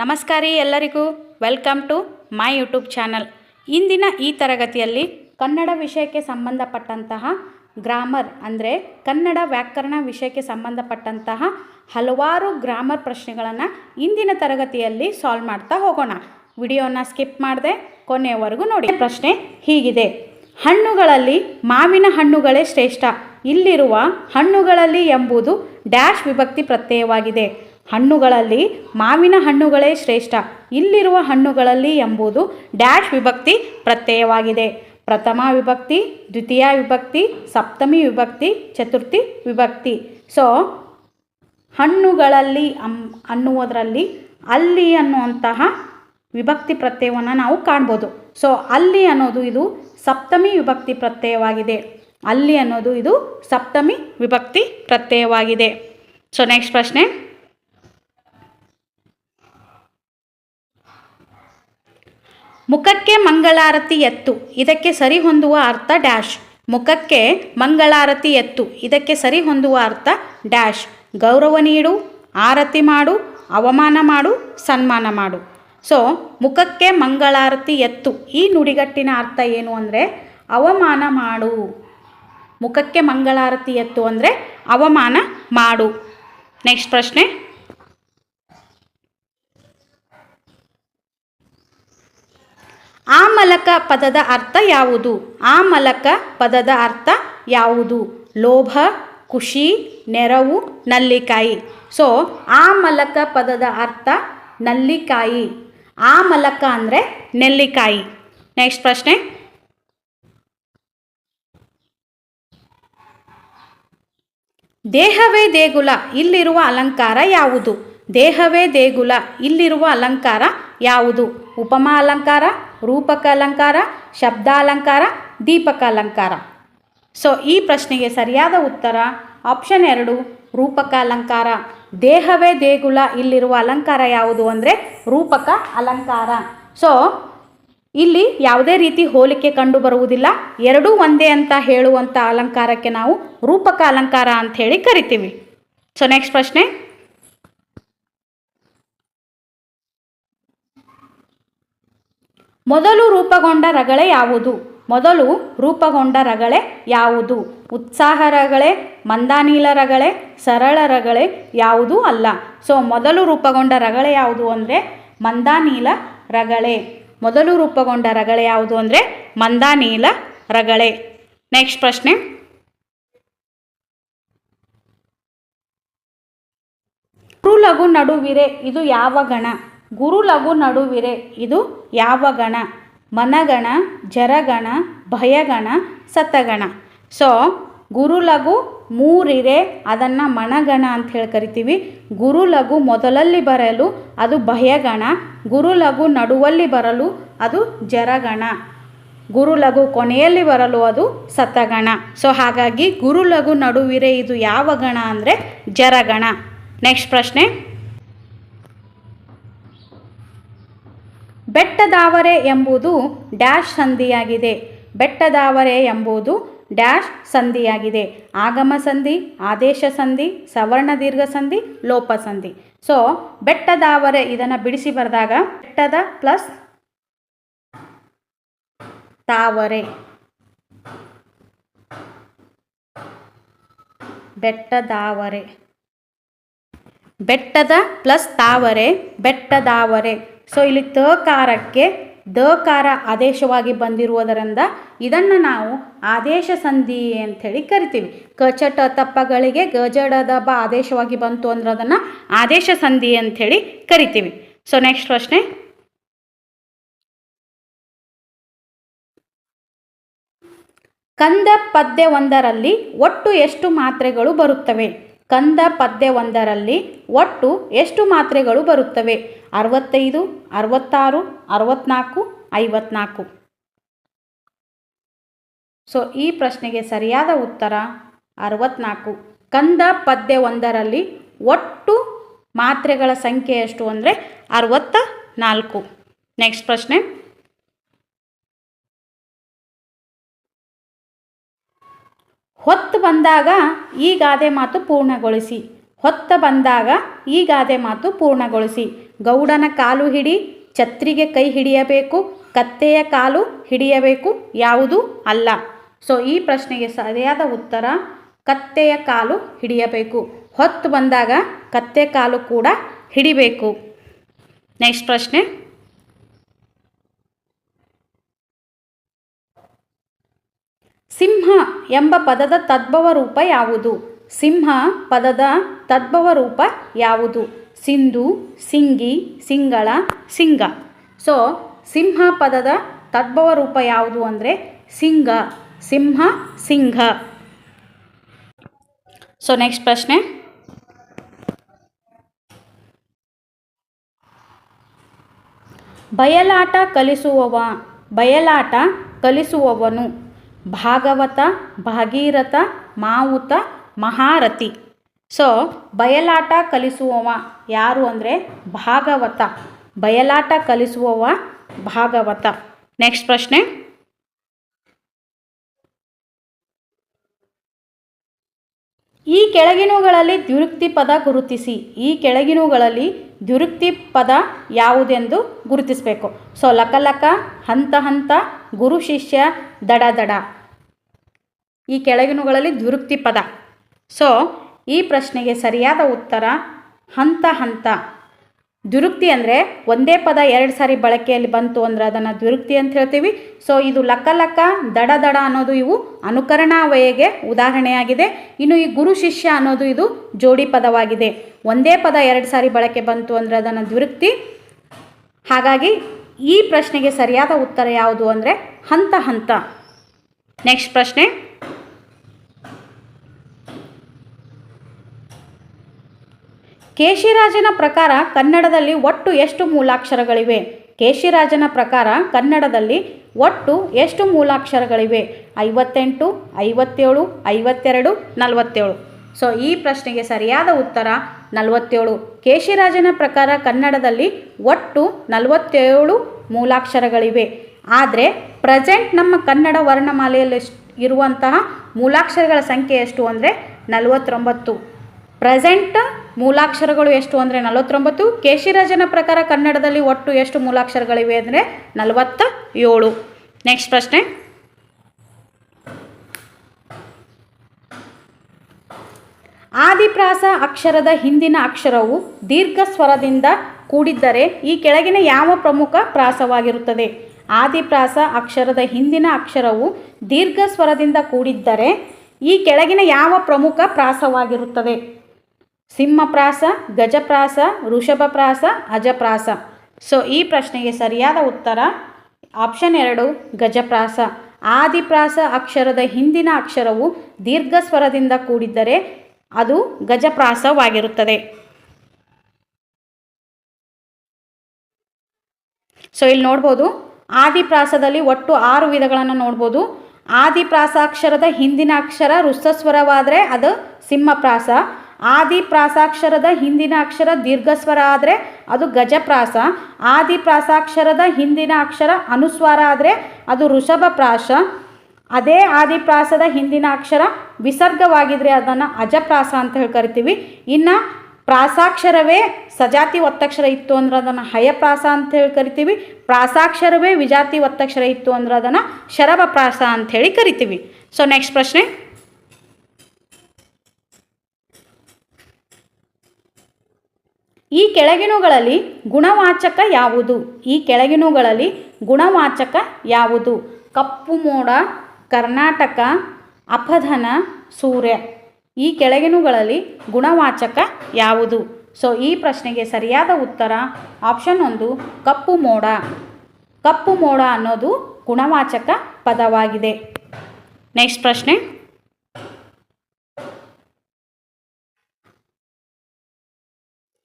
ನಮಸ್ಕಾರ ಎಲ್ಲರಿಗೂ. Welcome to my YouTube channel. ಇಂದಿನ ಈ ತರಗತಿಯಲ್ಲಿ ಕನ್ನಡ ವಿಷಯಕ್ಕೆ ಸಂಬಂಧಪಟ್ಟಂತಹ ಗ್ರಾಮರ್ ಅಂದರೆ ಕನ್ನಡ ವ್ಯಾಕರಣ ವಿಷಯಕ್ಕೆ ಸಂಬಂಧಪಟ್ಟಂತಹ ಹಲವಾರು ಗ್ರಾಮರ್ ಪ್ರಶ್ನೆಗಳನ್ನು ಇಂದಿನ ತರಗತಿಯಲ್ಲಿ ಸಾಲ್ವ್ ಮಾಡ್ತಾ ಹೋಗೋಣ. ವಿಡಿಯೋನ ಸ್ಕಿಪ್ ಮಾಡದೆ ಕೊನೆಯವರೆಗೂ ನೋಡಿ. ಪ್ರಶ್ನೆ ಹೀಗಿದೆ. ಹಣ್ಣುಗಳಲ್ಲಿ ಮಾವಿನ ಹಣ್ಣುಗಳೇ ಶ್ರೇಷ್ಠ. ಇಲ್ಲಿರುವ ಹಣ್ಣುಗಳಲ್ಲಿ ಎಂಬುದು ಡ್ಯಾಶ್ ವಿಭಕ್ತಿ ಪ್ರತ್ಯಯವಾಗಿದೆ. ಹಣ್ಣುಗಳಲ್ಲಿ ಮಾವಿನ ಹಣ್ಣುಗಳೇ ಶ್ರೇಷ್ಠ. ಇಲ್ಲಿರುವ ಹಣ್ಣುಗಳಲ್ಲಿ ಎಂಬುದು ಡ್ಯಾಶ್ ವಿಭಕ್ತಿ ಪ್ರತ್ಯಯವಾಗಿದೆ. ಪ್ರಥಮ ವಿಭಕ್ತಿ, ದ್ವಿತೀಯ ವಿಭಕ್ತಿ, ಸಪ್ತಮಿ ವಿಭಕ್ತಿ, ಚತುರ್ಥಿ ವಿಭಕ್ತಿ. ಸೊ ಹಣ್ಣುಗಳಲ್ಲಿ ಅಂ, ಅನ್ನುವುದರಲ್ಲಿ ಅಲ್ಲಿ ಅನ್ನುವಂತಹ ವಿಭಕ್ತಿ ಪ್ರತ್ಯಯವನ್ನು ನಾವು ಕಾಣ್ಬೋದು. ಸೊ ಅಲ್ಲಿ ಅನ್ನೋದು ಇದು ಸಪ್ತಮಿ ವಿಭಕ್ತಿ ಪ್ರತ್ಯಯವಾಗಿದೆ. ಅಲ್ಲಿ ಅನ್ನೋದು ಇದು ಸಪ್ತಮಿ ವಿಭಕ್ತಿ ಪ್ರತ್ಯಯವಾಗಿದೆ. ಸೊ ನೆಕ್ಸ್ಟ್ ಪ್ರಶ್ನೆ. ಮುಖಕ್ಕೆ ಮಂಗಳಾರತಿ ಎತ್ತು, ಇದಕ್ಕೆ ಸರಿ ಹೊಂದುವ ಅರ್ಥ ಡ್ಯಾಶ್. ಮುಖಕ್ಕೆ ಮಂಗಳಾರತಿ ಎತ್ತು, ಇದಕ್ಕೆ ಸರಿ ಹೊಂದುವ ಅರ್ಥ ಡ್ಯಾಶ್. ಗೌರವ ನೀಡು, ಆರತಿ ಮಾಡು, ಅವಮಾನ ಮಾಡು, ಸನ್ಮಾನ ಮಾಡು. ಸೊ, ಮುಖಕ್ಕೆ ಮಂಗಳಾರತಿ ಎತ್ತು, ಈ ನುಡಿಗಟ್ಟಿನ ಅರ್ಥ ಏನು ಅಂದರೆ ಅವಮಾನ ಮಾಡು. ಮುಖಕ್ಕೆ ಮಂಗಳಾರತಿ ಎತ್ತು ಅಂದರೆ ಅವಮಾನ ಮಾಡು. ನೆಕ್ಸ್ಟ್ ಪ್ರಶ್ನೆ. ಆ ಮಲಕ ಪದದ ಅರ್ಥ ಯಾವುದು? ಆ ಮಲಕ ಪದದ ಅರ್ಥ ಯಾವುದು? ಲೋಭ, ಖುಷಿ, ನೆರವು, ನಲ್ಲಿಕಾಯಿ. ಸೊ ಆ ಮಲಕ ಪದದ ಅರ್ಥ ನಲ್ಲಿಕಾಯಿ. ಆ ಮಲಕ ಅಂದರೆ ನೆಲ್ಲಿಕಾಯಿ. ನೆಕ್ಸ್ಟ್ ಪ್ರಶ್ನೆ. ದೇಹವೇ ದೇಗುಲ, ಇಲ್ಲಿರುವ ಅಲಂಕಾರ ಯಾವುದು? ದೇಹವೇ ದೇಗುಲ, ಇಲ್ಲಿರುವ ಅಲಂಕಾರ ಯಾವುದು? ಉಪಮಾ ಅಲಂಕಾರ ರೂಪಕ ಅಲಂಕಾರ ಶಬ್ದಾಲಂಕಾರ ದೀಪಕ ಅಲಂಕಾರ ಸೊ ಈ ಪ್ರಶ್ನೆಗೆ ಸರಿಯಾದ ಉತ್ತರ ಆಪ್ಷನ್ ಎರಡು ರೂಪಕ ಅಲಂಕಾರ ದೇಹವೇ ದೇಗುಲ, ಇಲ್ಲಿರುವ ಅಲಂಕಾರ ಯಾವುದು ಅಂದರೆ ರೂಪಕ ಅಲಂಕಾರ. ಸೊ ಇಲ್ಲಿ ಯಾವುದೇ ರೀತಿ ಹೋಲಿಕೆ ಕಂಡು ಬರುವುದಿಲ್ಲ. ಎರಡೂ ಒಂದೇ ಅಂತ ಹೇಳುವಂಥ ಅಲಂಕಾರಕ್ಕೆ ನಾವು ರೂಪಕ ಅಲಂಕಾರ ಅಂಥೇಳಿ ಕರಿತೀವಿ. ಸೊ ನೆಕ್ಸ್ಟ್ ಪ್ರಶ್ನೆ. ಮೊದಲು ರೂಪಗೊಂಡ ರಗಳೆ ಯಾವುದು? ಮೊದಲು ರೂಪಗೊಂಡ ರಗಳೆ ಯಾವುದು? ಉತ್ಸಾಹ ರಗಳೆ, ಮಂದಾನೀಲ ರಗಳೆ, ಸರಳ ರಗಳೆ ಯಾವುದೂ ಅಲ್ಲ. ಸೊ ಮೊದಲು ರೂಪಗೊಂಡ ರಗಳೆ ಯಾವುದು ಅಂದರೆ ಮಂದಾನೀಲ ರಗಳೆ. ಮೊದಲು ರೂಪಗೊಂಡ ರಗಳೆ ಯಾವುದು ಅಂದರೆ ಮಂದಾನೀಲ ರಗಳೆ. ನೆಕ್ಸ್ಟ್ ಪ್ರಶ್ನೆ. ಲಘು ನಡುವಿರೆ, ಇದು ಯಾವ ಗಣ? ಗುರು ಲಘು ನಡುವಿರೆ, ಇದು ಯಾವ ಗಣ? ಮನಗಣ, ಜರಗಣ, ಭಯಗಣ, ಸತಗಣ. ಸೊ ಗುರು ಲಘು ಮೂರಿರೆ, ಅದನ್ನು ಮನಗಣ ಅಂತ ಹೇಳಿ ಕರಿತೀವಿ. ಗುರು ಲಘು ಮೊದಲಲ್ಲಿ ಬರಲು ಅದು ಭಯಗಣ ಗುರು ಲಘು ನಡುವಲ್ಲಿ ಬರಲು ಅದು ಜರಗಣ. ಗುರು ಲಘು ಕೊನೆಯಲ್ಲಿ ಬರಲು ಅದು ಸತಗಣ. ಸೊ ಹಾಗಾಗಿ ಗುರು ಲಘು ನಡುವಿರೆ, ಇದು ಯಾವ ಗಣ ಅಂದರೆ ಜರಗಣ. ನೆಕ್ಸ್ಟ್ ಪ್ರಶ್ನೆ. ಬೆಟ್ಟದಾವರೆ ಎಂಬುದು ಡ್ಯಾಶ್ ಸಂಧಿಯಾಗಿದೆ. ಬೆಟ್ಟದಾವರೆ ಎಂಬುದು ಡ್ಯಾಶ್ ಸಂಧಿಯಾಗಿದೆ. ಆಗಮ ಸಂಧಿ, ಆದೇಶ ಸಂಧಿ, ಸವರ್ಣ ದೀರ್ಘ ಸಂಧಿ, ಲೋಪ ಸಂಧಿ. ಸೊ ಬೆಟ್ಟದಾವರೆ ಇದನ್ನು ಬಿಡಿಸಿ ಬರೆದಾಗ ಬೆಟ್ಟದ ಪ್ಲಸ್ ತಾವರೆ. ಬೆಟ್ಟದಾವರೆ. ಬೆಟ್ಟದ ಪ್ಲಸ್ ತಾವರೆ, ಬೆಟ್ಟದಾವರೆ. ಸೊ ಇಲ್ಲಿ ತಕಾರಕ್ಕೆ ದಕಾರ ಆದೇಶವಾಗಿ ಬಂದಿರುವುದರಿಂದ ಇದನ್ನು ನಾವು ಆದೇಶ ಸಂಧಿ ಅಂಥೇಳಿ ಕರಿತೀವಿ. ಕಚಟ ತಪ್ಪಗಳಿಗೆ ಗಜಡದ ಬ ಆದೇಶವಾಗಿ ಬಂತು ಅಂದ್ರೆ ಅದನ್ನು ಆದೇಶ ಸಂಧಿ ಅಂಥೇಳಿ ಕರಿತೀವಿ. ಸೊ ನೆಕ್ಸ್ಟ್ ಪ್ರಶ್ನೆ. ಕಂದ ಪದ್ಯ ಒಂದರಲ್ಲಿ ಒಟ್ಟು ಎಷ್ಟು ಮಾತ್ರೆಗಳು ಬರುತ್ತವೆ? ಕಂದ ಪದ್ಯ ಒಂದರಲ್ಲಿ ಒಟ್ಟು ಎಷ್ಟು ಮಾತ್ರೆಗಳು ಬರುತ್ತವೆ? ಅರವತ್ತೈದು, ಅರವತ್ತಾರು ಅರವತ್ತ್ನಾಲ್ಕು ಐವತ್ನಾಲ್ಕು. ಸೊ ಈ ಪ್ರಶ್ನೆಗೆ ಸರಿಯಾದ ಉತ್ತರ ಅರವತ್ನಾಲ್ಕು. ಕಂದ ಪದ್ಯ ಒಂದರಲ್ಲಿ ಒಟ್ಟು ಮಾತ್ರೆಗಳ ಸಂಖ್ಯೆ ಎಷ್ಟು ಅಂದರೆ ಅರವತ್ತ ನಾಲ್ಕು ನೆಕ್ಸ್ಟ್ ಪ್ರಶ್ನೆ. ಹೊತ್ತು ಬಂದಾಗ ಈ ಗಾದೆ ಮಾತು ಪೂರ್ಣಗೊಳಿಸಿ. ಹೊತ್ತ ಬಂದಾಗ ಈ ಗಾದೆ ಮಾತು ಪೂರ್ಣಗೊಳಿಸಿ. ಗೌಡನ ಕಾಲು ಹಿಡಿ ಛತ್ರಿಗೆ ಕೈ ಹಿಡಿಯಬೇಕು, ಕತ್ತೆಯ ಕಾಲು ಹಿಡಿಯಬೇಕು ಯಾವುದು ಅಲ್ಲ. ಸೊ ಈ ಪ್ರಶ್ನೆಗೆ ಸರಿಯಾದ ಉತ್ತರ ಕತ್ತೆಯ ಕಾಲು ಹಿಡಿಯಬೇಕು. ಹೊತ್ತು ಬಂದಾಗ ಕತ್ತೆ ಕಾಲು ಕೂಡ ಹಿಡಿಬೇಕು. ನೆಕ್ಸ್ಟ್ ಪ್ರಶ್ನೆ. ಸಿಂಹ ಎಂಬ ಪದದ ತದ್ಭವ ರೂಪ ಯಾವುದು? ಸಿಂಹ ಪದದ ತದ್ಭವ ರೂಪ ಯಾವುದು? ಸಿಂಧು, ಸಿಂಗಿ, ಸಿಂಗಳ, ಸಿಂಗ. ಸೊ ಸಿಂಹ ಪದದ ತದ್ಭವ ರೂಪ ಯಾವುದು ಅಂದರೆ ಸಿಂಗ, ಸಿಂಹ, ಸಿಂಘ. ಸೊ ನೆಕ್ಸ್ಟ್ ಪ್ರಶ್ನೆ. ಬಯಲಾಟ ಕಲಿಸುವವ, ಬಯಲಾಟ ಕಲಿಸುವವನು ಭಾಗವತ, ಭಾಗೀರಥ, ಮಾವುತ, ಮಹಾರಥಿ. ಸೊ ಬಯಲಾಟ ಕಲಿಸುವವ ಯಾರು ಅಂದರೆ ಭಾಗವತ. ಬಯಲಾಟ ಕಲಿಸುವವ ಭಾಗವತ. ನೆಕ್ಸ್ಟ್ ಪ್ರಶ್ನೆ. ಈ ಕೆಳಗಿನವುಗಳಲ್ಲಿ ದ್ವಿರುಕ್ತಿ ಪದ ಗುರುತಿಸಿ. ಈ ಕೆಳಗಿನವುಗಳಲ್ಲಿ ದ್ವಿರುಕ್ತಿ ಪದ ಯಾವುದೆಂದು ಗುರುತಿಸಬೇಕು. ಸೊ ಲಕಲಕ, ಹಂತ ಹಂತ, ಗುರು ಶಿಷ್ಯ, ದಡ ದಡ. ಈ ಕೆಳಗಿನವುಗಳಲ್ಲಿ ದ್ವಿರುಕ್ತಿ ಪದ. ಸೊ ಈ ಪ್ರಶ್ನೆಗೆ ಸರಿಯಾದ ಉತ್ತರ ಹಂತ ಹಂತ. ದುರುಕ್ತಿ ಅಂದರೆ ಒಂದೇ ಪದ ಎರಡು ಸಾರಿ ಬಳಕೆಯಲ್ಲಿ ಬಂತು ಅಂದರೆ ಅದನ್ನು ದುರುಕ್ತಿ ಅಂತ ಹೇಳ್ತೀವಿ. ಸೊ ಇದು ಲಕ್ಕ ಲಕ್ಕ ದಡ ದಡ ಅನ್ನೋದು ಇವು ಅನುಕರಣಾವಯಗೆ ಉದಾಹರಣೆಯಾಗಿದೆ. ಇನ್ನು ಈ ಗುರು ಶಿಷ್ಯ ಅನ್ನೋದು ಇದು ಜೋಡಿ ಪದವಾಗಿದೆ. ಒಂದೇ ಪದ ಎರಡು ಸಾರಿ ಬಳಕೆ ಬಂತು ಅಂದರೆ ಅದನ್ನು ದುರುಕ್ತಿ. ಹಾಗಾಗಿ ಈ ಪ್ರಶ್ನೆಗೆ ಸರಿಯಾದ ಉತ್ತರ ಯಾವುದು ಅಂದರೆ ಹಂತ ಹಂತ. ನೆಕ್ಸ್ಟ್ ಪ್ರಶ್ನೆ. ಕೇಶಿರಾಜನ ಪ್ರಕಾರ ಕನ್ನಡದಲ್ಲಿ ಒಟ್ಟು ಎಷ್ಟು ಮೂಲಾಕ್ಷರಗಳಿವೆ? ಕೇಶಿರಾಜನ ಪ್ರಕಾರ ಕನ್ನಡದಲ್ಲಿ ಒಟ್ಟು ಎಷ್ಟು ಮೂಲಾಕ್ಷರಗಳಿವೆ? ಐವತ್ತೆಂಟು, ಐವತ್ತೇಳು, ಐವತ್ತೆರಡು, ನಲವತ್ತೇಳು. ಸೊ, ಈ ಪ್ರಶ್ನೆಗೆ ಸರಿಯಾದ ಉತ್ತರ ನಲವತ್ತೇಳು. ಕೇಶಿರಾಜನ ಪ್ರಕಾರ ಕನ್ನಡದಲ್ಲಿ ಒಟ್ಟು ನಲವತ್ತೇಳು ಮೂಲಾಕ್ಷರಗಳಿವೆ. ಆದರೆ, ಪ್ರೆಸೆಂಟ್ ನಮ್ಮ ಕನ್ನಡ ವರ್ಣಮಾಲೆಯಲ್ಲಿ ಇರುವಂತಹ ಮೂಲಾಕ್ಷರಗಳ ಸಂಖ್ಯೆ ಎಷ್ಟು ಅಂದರೆ ನಲವತ್ತೊಂಬತ್ತು. ಪ್ರೆಸೆಂಟ್ ಮೂಲಾಕ್ಷರಗಳು ಎಷ್ಟು ಅಂದರೆ ನಲವತ್ತೊಂಬತ್ತು? ಕೇಶಿರಾಜನ ಪ್ರಕಾರ ಕನ್ನಡದಲ್ಲಿ ಒಟ್ಟು ಎಷ್ಟು ಮೂಲಾಕ್ಷರಗಳಿವೆ ಅಂದರೆ ನಲವತ್ತ ಏಳು ನೆಕ್ಸ್ಟ್ ಪ್ರಶ್ನೆ. ಆದಿಪ್ರಾಸ ಅಕ್ಷರದ ಹಿಂದಿನ ಅಕ್ಷರವು ದೀರ್ಘ ಸ್ವರದಿಂದ ಕೂಡಿದ್ದರೆ ಈ ಕೆಳಗಿನ ಯಾವ ಪ್ರಮುಖ ಪ್ರಾಸವಾಗಿರುತ್ತದೆ? ಆದಿಪ್ರಾಸ ಅಕ್ಷರದ ಹಿಂದಿನ ಅಕ್ಷರವು ದೀರ್ಘ ಸ್ವರದಿಂದ ಕೂಡಿದ್ದರೆ ಈ ಕೆಳಗಿನ ಯಾವ ಪ್ರಮುಖ ಪ್ರಾಸವಾಗಿರುತ್ತದೆ? ಸಿಂಹಪ್ರಾಸ, ಗಜಪ್ರಾಸ, ಋಷಭಪ್ರಾಸ, ಅಜಪ್ರಾಸ. ಸೊ ಈ ಪ್ರಶ್ನೆಗೆ ಸರಿಯಾದ ಉತ್ತರ ಆಪ್ಷನ್ ಎರಡು, ಗಜಪ್ರಾಸ. ಆದಿಪ್ರಾಸ ಅಕ್ಷರದ ಹಿಂದಿನ ಅಕ್ಷರವು ದೀರ್ಘ ಸ್ವರದಿಂದ ಕೂಡಿದ್ದರೆ ಅದು ಗಜಪ್ರಾಸವಾಗಿರುತ್ತದೆ. ಸೊ ಇಲ್ಲಿ ನೋಡ್ಬೋದು, ಆದಿಪ್ರಾಸದಲ್ಲಿ ಒಟ್ಟು ಆರು ವಿಧಗಳನ್ನು ನೋಡ್ಬೋದು. ಆದಿಪ್ರಾಸಾಕ್ಷರದ ಹಿಂದಿನ ಅಕ್ಷರ ಋಸ್ವರವಾದರೆ ಅದು ಸಿಂಹಪ್ರಾಸ. ಆದಿಪ್ರಾಸಾಕ್ಷರದ ಹಿಂದಿನ ಅಕ್ಷರ ದೀರ್ಘಸ್ವರ ಆದರೆ ಅದು ಗಜಪ್ರಾಸ. ಆದಿಪ್ರಾಸಾಕ್ಷರದ ಹಿಂದಿನ ಅಕ್ಷರ ಅನುಸ್ವಾರ ಆದರೆ ಅದು ಋಷಭಪ್ರಾಸ. ಅದೇ ಆದಿಪ್ರಾಸದ ಹಿಂದಿನ ಅಕ್ಷರ ವಿಸರ್ಗವಾಗಿದ್ರೆ ಅದನ್ನು ಅಜಪ್ರಾಸ ಅಂತ ಹೇಳಿ ಕರಿತೀವಿ. ಇನ್ನು ಪ್ರಾಸಾಕ್ಷರವೇ ಸಜಾತಿ ಒತ್ತಕ್ಷರ ಇತ್ತು ಅಂದ್ರೆ ಅದನ್ನು ಹಯಪ್ರಾಸ ಅಂತ ಹೇಳಿ ಕರಿತೀವಿ. ಪ್ರಾಸಾಕ್ಷರವೇ ವಿಜಾತಿ ಒತ್ತಕ್ಷರ ಇತ್ತು ಅಂದ್ರೆ ಅದನ್ನು ಶರಭಪ್ರಾಸ ಅಂತ ಹೇಳಿ ಕರಿತೀವಿ. ಸೊ ನೆಕ್ಸ್ಟ್ ಪ್ರಶ್ನೆ. ಈ ಕೆಳಗಿನವುಗಳಲ್ಲಿ ಗುಣವಾಚಕ ಯಾವುದು? ಈ ಕೆಳಗಿನವುಗಳಲ್ಲಿ ಗುಣವಾಚಕ ಯಾವುದು? ಕಪ್ಪು ಮೋಡ, ಕರ್ನಾಟಕ, ಅಪಧನ, ಸೂರ್ಯ. ಈ ಕೆಳಗಿನವುಗಳಲ್ಲಿ ಗುಣವಾಚಕ ಯಾವುದು? ಸೊ ಈ ಪ್ರಶ್ನೆಗೆ ಸರಿಯಾದ ಉತ್ತರ ಆಪ್ಷನ್ ಒಂದು ಕಪ್ಪು ಮೋಡ. ಕಪ್ಪು ಮೋಡ ಅನ್ನೋದು ಗುಣವಾಚಕ ಪದವಾಗಿದೆ. ನೆಕ್ಸ್ಟ್ ಪ್ರಶ್ನೆ.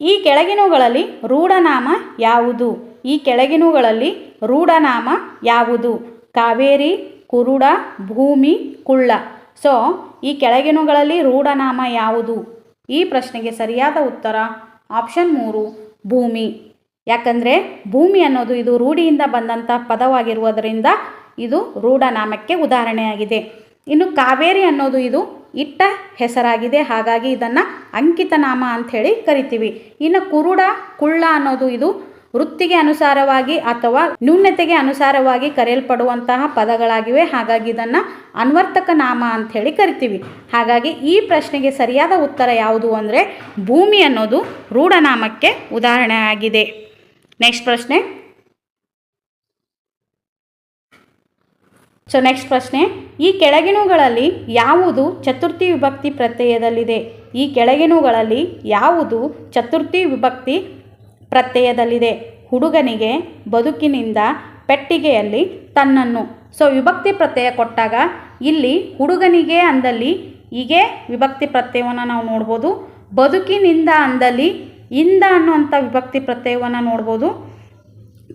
ಈ ಕೆಳಗಿನವುಗಳಲ್ಲಿ ರೂಢನಾಮ ಯಾವುದು? ಈ ಕೆಳಗಿನವುಗಳಲ್ಲಿ ರೂಢನಾಮ ಯಾವುದು? ಕಾವೇರಿ, ಕುರುಡ, ಭೂಮಿ, ಕುಳ್ಳ. ಸೊ ಈ ಕೆಳಗಿನವುಗಳಲ್ಲಿ ರೂಢನಾಮ ಯಾವುದು? ಈ ಪ್ರಶ್ನೆಗೆ ಸರಿಯಾದ ಉತ್ತರ ಆಪ್ಷನ್ ಮೂರು, ಭೂಮಿ. ಯಾಕಂದರೆ ಭೂಮಿ ಅನ್ನೋದು ಇದು ರೂಢಿಯಿಂದ ಬಂದಂಥ ಪದವಾಗಿರುವುದರಿಂದ ಇದು ರೂಢನಾಮಕ್ಕೆ ಉದಾಹರಣೆಯಾಗಿದೆ. ಇನ್ನು ಕಾವೇರಿ ಅನ್ನೋದು ಇದು ಇಟ್ಟ ಹೆಸರಾಗಿದೆ. ಹಾಗಾಗಿ ಇದನ್ನು ಅಂಕಿತ ನಾಮ ಅಂಥೇಳಿ ಕರಿತೀವಿ. ಇನ್ನು ಕುರುಡ, ಕುಳ್ಳ ಅನ್ನೋದು ಇದು ವೃತ್ತಿಗೆ ಅನುಸಾರವಾಗಿ ಅಥವಾ ನ್ಯೂನ್ಯತೆಗೆ ಅನುಸಾರವಾಗಿ ಕರೆಯಲ್ಪಡುವಂತಹ ಪದಗಳಾಗಿವೆ. ಹಾಗಾಗಿ ಇದನ್ನು ಅನ್ವರ್ತಕ ನಾಮ ಅಂಥೇಳಿ ಕರಿತೀವಿ. ಹಾಗಾಗಿ ಈ ಪ್ರಶ್ನೆಗೆ ಸರಿಯಾದ ಉತ್ತರ ಯಾವುದು ಅಂದರೆ ಭೂಮಿ ಅನ್ನೋದು ರೂಢನಾಮಕ್ಕೆ ಉದಾಹರಣೆ ಆಗಿದೆ ನೆಕ್ಸ್ಟ್ ಪ್ರಶ್ನೆ. ಸೊ ನೆಕ್ಸ್ಟ್ ಪ್ರಶ್ನೆ. ಈ ಕೆಳಗಿನವುಗಳಲ್ಲಿ ಯಾವುದು ಚತುರ್ಥಿ ವಿಭಕ್ತಿ ಪ್ರತ್ಯಯದಲ್ಲಿದೆ? ಈ ಕೆಳಗಿನವುಗಳಲ್ಲಿ ಯಾವುದು ಚತುರ್ಥಿ ವಿಭಕ್ತಿ ಪ್ರತ್ಯಯದಲ್ಲಿದೆ? ಹುಡುಗನಿಗೆ ಬದುಕಿನಿಂದ ಪೆಟ್ಟಿಗೆಯಲ್ಲಿ ತನ್ನನ್ನು. ಸೊ ವಿಭಕ್ತಿ ಪ್ರತ್ಯಯ ಕೊಟ್ಟಾಗ ಇಲ್ಲಿ ಹುಡುಗನಿಗೆ ಅಂದಲ್ಲಿ ಹೀಗೆ ವಿಭಕ್ತಿ ಪ್ರತ್ಯಯವನ್ನು ನಾವು ನೋಡ್ಬೋದು. ಬದುಕಿನಿಂದ ಅಂದಲ್ಲಿ ಇಂದ ಅನ್ನುವಂಥ ವಿಭಕ್ತಿ ಪ್ರತ್ಯಯವನ್ನು ನೋಡ್ಬೋದು.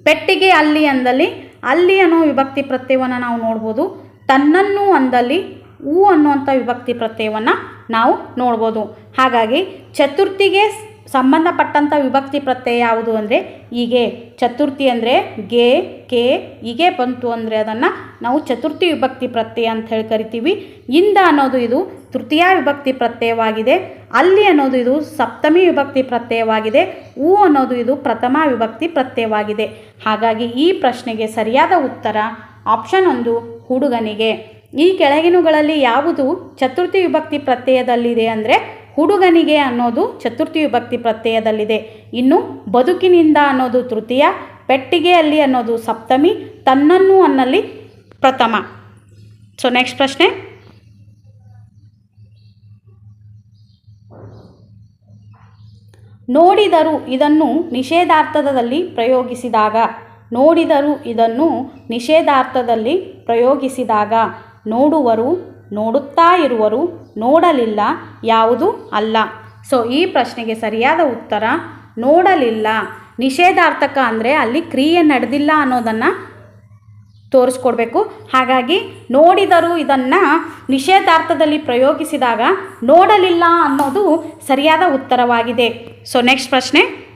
ಪೆಟ್ಟಿಗೆ ಅಲ್ಲಿ ಅಂದಲ್ಲಿ ಅಲ್ಲಿ ಅನ್ನೋ ವಿಭಕ್ತಿ ಪ್ರತ್ಯಯವನ್ನು ನಾವು ನೋಡ್ಬೋದು. ತನ್ನನ್ನು ಅಂದಲ್ಲಿ ಹೂ ಅನ್ನುವಂಥ ವಿಭಕ್ತಿ ಪ್ರತ್ಯಯವನ್ನು ನಾವು ನೋಡ್ಬೋದು. ಹಾಗಾಗಿ ಚತುರ್ಥಿಗೆ ಸಂಬಂಧಪಟ್ಟಂಥ ವಿಭಕ್ತಿ ಪ್ರತ್ಯಯ ಯಾವುದು ಅಂದರೆ ಹೀಗೆ ಚತುರ್ಥಿ ಅಂದರೆ ಗೆ, ಕೆ, ಹೀಗೆ ಬಂತು ಅಂದರೆ ಅದನ್ನು ನಾವು ಚತುರ್ಥಿ ವಿಭಕ್ತಿ ಪ್ರತ್ಯಯ ಅಂತ ಹೇಳಿ ಕರಿತೀವಿ. ಇಂದ ಅನ್ನೋದು ಇದು ತೃತೀಯ ವಿಭಕ್ತಿ ಪ್ರತ್ಯಯವಾಗಿದೆ. ಅಲ್ಲಿ ಅನ್ನೋದು ಇದು ಸಪ್ತಮಿ ವಿಭಕ್ತಿ ಪ್ರತ್ಯಯವಾಗಿದೆ. ಹೂ ಅನ್ನೋದು ಇದು ಪ್ರಥಮ ವಿಭಕ್ತಿ ಪ್ರತ್ಯಯವಾಗಿದೆ. ಹಾಗಾಗಿ ಈ ಪ್ರಶ್ನೆಗೆ ಸರಿಯಾದ ಉತ್ತರ ಆಪ್ಷನ್ ಒಂದು ಹುಡುಗನಿಗೆ. ಈ ಕೆಳಗಿನಗಳಲ್ಲಿ ಯಾವುದು ಚತುರ್ಥಿ ವಿಭಕ್ತಿ ಪ್ರತ್ಯಯದಲ್ಲಿದೆ ಅಂದರೆ ಹುಡುಗನಿಗೆ ಅನ್ನೋದು ಚತುರ್ಥಿ ವಿಭಕ್ತಿ ಪ್ರತ್ಯಯದಲ್ಲಿದೆ. ಇನ್ನು ಬದುಕಿನಿಂದ ಅನ್ನೋದು ತೃತೀಯ ಪೆಟ್ಟಿಗೆಯಲ್ಲಿ ಅನ್ನೋದು ಸಪ್ತಮಿ, ತನ್ನನ್ನು ಅನ್ನಲ್ಲಿ ಪ್ರಥಮ. ಸೊ ನೆಕ್ಸ್ಟ್ ಪ್ರಶ್ನೆ. ನೋಡಿದರು ಇದನ್ನು ನಿಷೇಧಾರ್ಥದಲ್ಲಿ ಪ್ರಯೋಗಿಸಿದಾಗ. ನೋಡಿದರು ಇದನ್ನು ನಿಷೇಧಾರ್ಥದಲ್ಲಿ ಪ್ರಯೋಗಿಸಿದಾಗ. ನೋಡುವರು ನೋಡುತ್ತಾ ಇರುವರು ನೋಡಲಿಲ್ಲ ಯಾವುದು ಅಲ್ಲ. ಸೊ ಈ ಪ್ರಶ್ನೆಗೆ ಸರಿಯಾದ ಉತ್ತರ ನೋಡಲಿಲ್ಲ. ನಿಷೇಧಾರ್ಥಕ ಅಂದರೆ ಅಲ್ಲಿ ಕ್ರಿಯೆ ನಡೆದಿಲ್ಲ ಅನ್ನೋದನ್ನು ತೋರಿಸ್ಕೊಡ್ಬೇಕು. ಹಾಗಾಗಿ ನೋಡಿದರು ಇದನ್ನು ನಿಷೇಧಾರ್ಥದಲ್ಲಿ ಪ್ರಯೋಗಿಸಿದಾಗ ನೋಡಲಿಲ್ಲ ಅನ್ನೋದು ಸರಿಯಾದ ಉತ್ತರವಾಗಿದೆ. ಸೊ ನೆಕ್ಸ್ಟ್ ಪ್ರಶ್ನೆ.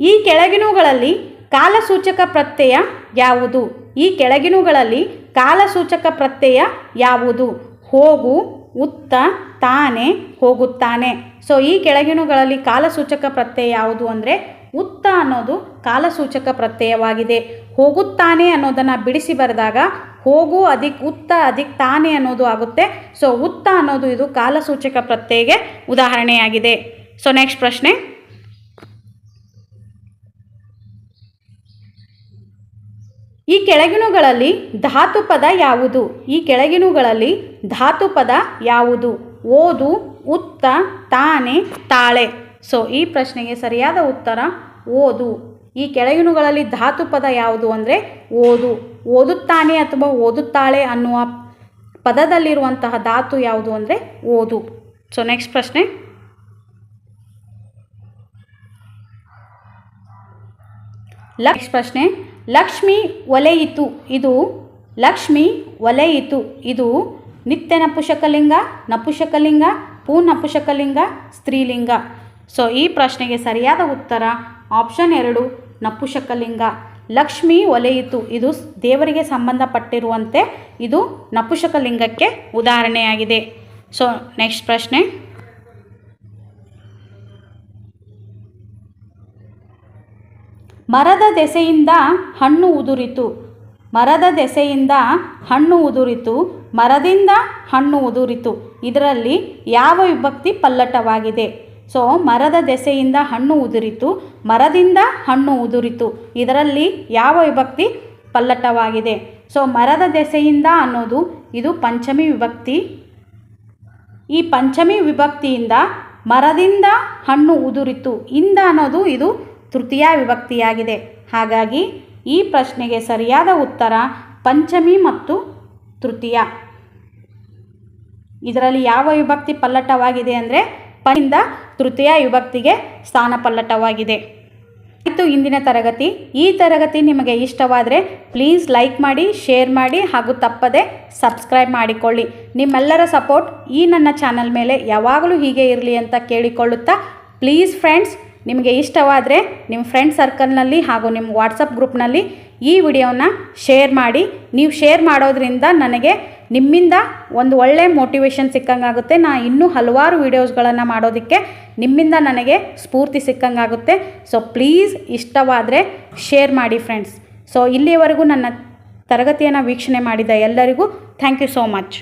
ಈ ಕೆಳಗಿನವುಗಳಲ್ಲಿ ಕಾಲಸೂಚಕ ಪ್ರತ್ಯಯ ಯಾವುದು? ಈ ಕೆಳಗಿನವುಗಳಲ್ಲಿ ಕಾಲಸೂಚಕ ಪ್ರತ್ಯಯ ಯಾವುದು? ಹೋಗು, ಉತ್ತ, ತಾನೆ, ಹೋಗುತ್ತಾನೆ. ಸೊ ಈ ಕೆಳಗಿನವುಗಳಲ್ಲಿ ಕಾಲಸೂಚಕ ಪ್ರತ್ಯಯ ಯಾವುದು ಅಂದರೆ ಉತ್ತ ಅನ್ನೋದು ಕಾಲಸೂಚಕ ಪ್ರತ್ಯಯವಾಗಿದೆ. ಹೋಗುತ್ತಾನೆ ಅನ್ನೋದನ್ನು ಬಿಡಿಸಿ ಬರೆದಾಗ ಹೋಗು ಅದಿಕ್ ಉತ್ತ, ಅಧಿಕ್, ತಾನೆ ಅನ್ನೋದು ಆಗುತ್ತೆ. ಸೊ ಉತ್ತ ಅನ್ನೋದು ಇದು ಕಾಲಸೂಚಕ ಪ್ರತ್ಯಯಗೆ ಉದಾಹರಣೆಯಾಗಿದೆ. ಸೊ ನೆಕ್ಸ್ಟ್ ಪ್ರಶ್ನೆ. ಈ ಕೆಳಗಿನವುಗಳಲ್ಲಿ ಧಾತು ಪದ ಯಾವುದು? ಈ ಕೆಳಗಿನವುಗಳಲ್ಲಿ ಧಾತು ಪದ ಯಾವುದು? ಓದು, ಉತ್ತ, ತಾನೆ, ತಾಳೆ. ಸೊ ಈ ಪ್ರಶ್ನೆಗೆ ಸರಿಯಾದ ಉತ್ತರ ಓದು. ಈ ಕೆಳಗಿನವುಗಳಲ್ಲಿ ಧಾತು ಪದ ಯಾವುದು ಅಂದರೆ ಓದು. ಓದುತ್ತಾನೆ ಅಥವಾ ಓದುತ್ತಾಳೆ ಅನ್ನುವ ಪದದಲ್ಲಿರುವಂತಹ ಧಾತು ಯಾವುದು ಅಂದರೆ ಓದು. ಸೊ ನೆಕ್ಸ್ಟ್ ಪ್ರಶ್ನೆ. ಲಕ್ಷ್ ಪ್ರಶ್ನೆ. ಲಕ್ಷ್ಮಿ ಒಲೆಯಿತು, ಇದು ಲಕ್ಷ್ಮಿ ಒಲೆಯಿತು, ಇದು ನಿತ್ಯ ನಪುಷಕಲಿಂಗ ನಪುಷಕಲಿಂಗ ಪೂ ನಪುಷಕಲಿಂಗ ಸ್ತ್ರೀಲಿಂಗ. ಸೊ ಈ ಪ್ರಶ್ನೆಗೆ ಸರಿಯಾದ ಉತ್ತರ ಆಪ್ಷನ್ ಎರಡು ನಪುಷಕಲಿಂಗ ಲಕ್ಷ್ಮಿ ಒಲೆಯಿತು, ಇದು ದೇವರಿಗೆ ಸಂಬಂಧಪಟ್ಟಿರುವಂತೆ ಇದು ನಪುಷಕಲಿಂಗಕ್ಕೆ ಉದಾಹರಣೆಯಾಗಿದೆ. ಸೊ ನೆಕ್ಸ್ಟ್ ಪ್ರಶ್ನೆ. ಮರದ ದೆಸೆಯಿಂದ ಹಣ್ಣು ಉದುರಿತು. ಮರದ ದೆಸೆಯಿಂದ ಹಣ್ಣು ಉದುರಿತು. ಮರದಿಂದ ಹಣ್ಣು ಉದುರಿತು. ಇದರಲ್ಲಿ ಯಾವ ವಿಭಕ್ತಿ ಪಲ್ಲಟವಾಗಿದೆ? ಸೊ ಮರದ ದೆಸೆಯಿಂದ ಹಣ್ಣು ಉದುರಿತು. ಮರದಿಂದ ಹಣ್ಣು ಉದುರಿತು. ಇದರಲ್ಲಿ ಯಾವ ವಿಭಕ್ತಿ ಪಲ್ಲಟವಾಗಿದೆ? ಸೊ ಮರದ ದೆಸೆಯಿಂದ ಅನ್ನೋದು ಇದು ಪಂಚಮಿ ವಿಭಕ್ತಿ. ಈ ಪಂಚಮಿ ವಿಭಕ್ತಿಯಿಂದ ಮರದಿಂದ ಹಣ್ಣು ಉದುರಿತು. ಇಂದ ಅನ್ನೋದು ಇದು ತೃತೀಯ ವಿಭಕ್ತಿಯಾಗಿದೆ. ಹಾಗಾಗಿ ಈ ಪ್ರಶ್ನೆಗೆ ಸರಿಯಾದ ಉತ್ತರ ಪಂಚಮಿ ಮತ್ತು ತೃತೀಯ. ಇದರಲ್ಲಿ ಯಾವ ವಿಭಕ್ತಿ ಪಲ್ಲಟವಾಗಿದೆ ಅಂದರೆ ಪನಿಂದ ತೃತೀಯ ವಿಭಕ್ತಿಗೆ ಸ್ಥಾನ ಪಲ್ಲಟವಾಗಿದೆ. ಇತ್ತು ಇಂದಿನ ತರಗತಿ. ಈ ತರಗತಿ ನಿಮಗೆ ಇಷ್ಟವಾದರೆ ಪ್ಲೀಸ್ ಲೈಕ್ ಮಾಡಿ, ಶೇರ್ ಮಾಡಿ ಹಾಗೂ ತಪ್ಪದೆ ಸಬ್ಸ್ಕ್ರೈಬ್ ಮಾಡಿಕೊಳ್ಳಿ. ನಿಮ್ಮೆಲ್ಲರ ಸಪೋರ್ಟ್ ಈ ನನ್ನ ಚಾನಲ್ ಮೇಲೆ ಯಾವಾಗಲೂ ಹೀಗೆ ಇರಲಿ ಅಂತ ಕೇಳಿಕೊಳ್ಳುತ್ತಾ ಪ್ಲೀಸ್ ಫ್ರೆಂಡ್ಸ್ ನಿಮಗೆ ಇಷ್ಟವಾದರೆ ನಿಮ್ಮ ಫ್ರೆಂಡ್ ಸರ್ಕಲ್ನಲ್ಲಿ ಹಾಗೂ ನಿಮ್ಮ ವಾಟ್ಸಪ್ ಗ್ರೂಪ್ನಲ್ಲಿ ಈ ವಿಡಿಯೋನ ಶೇರ್ ಮಾಡಿ. ನೀವು ಶೇರ್ ಮಾಡೋದ್ರಿಂದ ನನಗೆ ನಿಮ್ಮಿಂದ ಒಂದು ಒಳ್ಳೆ ಮೋಟಿವೇಶನ್ ಸಿಕ್ಕಂಗಾಗುತ್ತೆ. ನಾ ಇನ್ನೂ ಹಲವಾರು ವೀಡಿಯೋಸ್ಗಳನ್ನು ಮಾಡೋದಕ್ಕೆ ನಿಮ್ಮಿಂದ ನನಗೆ ಸ್ಫೂರ್ತಿ ಸಿಕ್ಕಂಗಾಗುತ್ತೆ. ಸೊ ಪ್ಲೀಸ್ ಇಷ್ಟವಾದರೆ ಶೇರ್ ಮಾಡಿ ಫ್ರೆಂಡ್ಸ್ ಸೊ ಇಲ್ಲಿಯವರೆಗೂ ನನ್ನ ತರಗತಿಯನ್ನು ವೀಕ್ಷಣೆ ಮಾಡಿದ ಎಲ್ಲರಿಗೂ ಥ್ಯಾಂಕ್ ಯು ಸೋ ಮಚ್